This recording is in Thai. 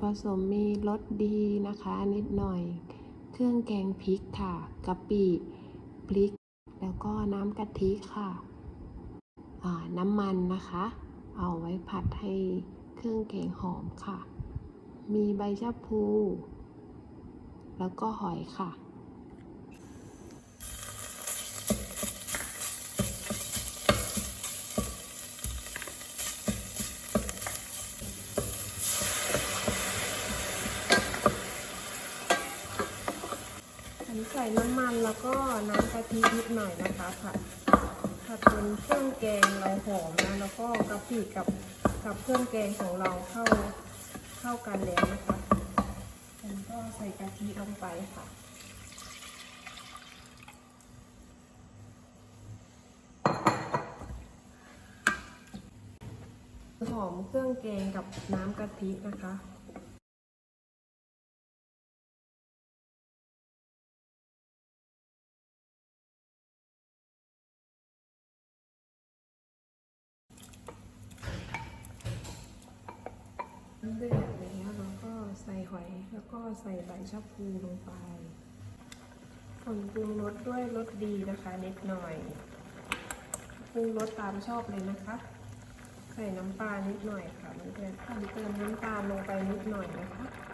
ผสมมีรสดีนะคะนิดหน่อย เครื่องแกงพริกค่ะกะปิพริก แล้วก็น้ำกะทิค่ะน้ำมันนะคะ เอาไว้ผัดให้เครื่องแกงหอมค่ะ มีใบชะพู แล้วก็หอยค่ะ อันนี้ ใส่น้ำมันแล้วก็น้ำกะทินิดหน่อยนะคะผัดผัดจนเครื่องแกงเราหอมนะแล้วก็กะปิกับกับเครื่องแกงของเราเข้าเข้ากันแล้วนะคะแล้วก็ใส่กะทิลงไปค่ะหอมเครื่องแกงกับน้ำกะทินะคะ เดือดแล้วเราก็ใส่หอยแล้วก็ใส่ใบชะพลูลงไปผงปรุงรสด้วยรสดีนะคะนิดหน่อยปรุงรสตามชอบเลยนะคะ ใส่น้ำปลานิดหน่อยค่ะเพื่อนๆเติมน้ำตาลลงไปนิดหน่อยนะคะ